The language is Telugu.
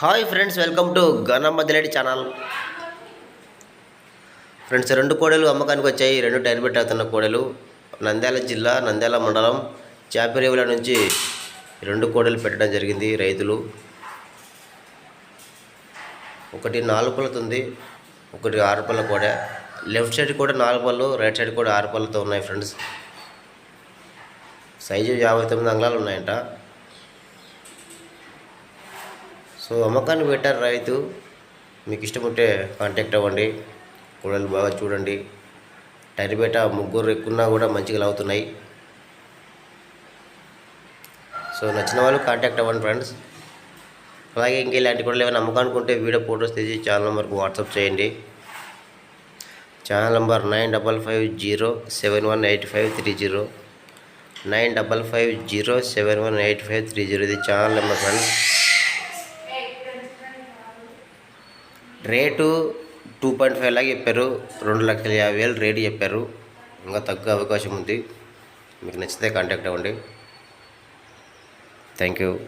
హాయ్ ఫ్రెండ్స్ వెల్కమ్ టు గన మధ్యలేడి ఛానల్. ఫ్రెండ్స్ రెండు కోడలు అమ్మకానికి వచ్చాయి. రెండు టైర్ పెట్టేస్తున్న అవుతున్న కోడలు. నంద్యాల జిల్లా నంద్యాల మండలం చాపిరేవుల నుంచి రెండు కోడలు పెట్టడం జరిగింది రైతులు. ఒకటి నాలుగు పళ్ళతో ఉంది ఒకటి ఆరు పళ్ళ కూడా. లెఫ్ట్ సైడ్ కూడా నాలుగు పళ్ళు రైట్ సైడ్ కూడా ఆరు పళ్ళతో ఉన్నాయి ఫ్రెండ్స్. సైజు యాభై తొమ్మిది అంగళాలు ఉన్నాయంట. సో అమ్మకాన్ని పెట్టారు రైతు. మీకు ఇష్టం ఉంటే కాంటాక్ట్ అవ్వండి. కూడలు బాగా చూడండి. టైర్ బేట ముగ్గురు ఎక్కున్నా కూడా మంచిగా లాగుతున్నాయి. సో నచ్చిన వాళ్ళు కాంటాక్ట్ అవ్వండి ఫ్రెండ్స్ అలాగే ఇంక ఇలాంటి కూడా ఏమైనా అమ్మకానుకుంటే వీడియో ఫోటోస్ తీసి ఛానల్ నెంబర్కి వాట్సాప్ చేయండి. Channel number nine double five zero seven one eight five three zero nine double five zero seven one eight five three zero ఇది channel number friends rate two point five లాగా చెప్పారు. రెండు లక్షల యాభై వేలు రేటు చెప్పారు. ఇంకా తగ్గే అవకాశం ఉంది. మీకు నచ్చితే కాంటాక్ట్ అవ్వండి. Thank you.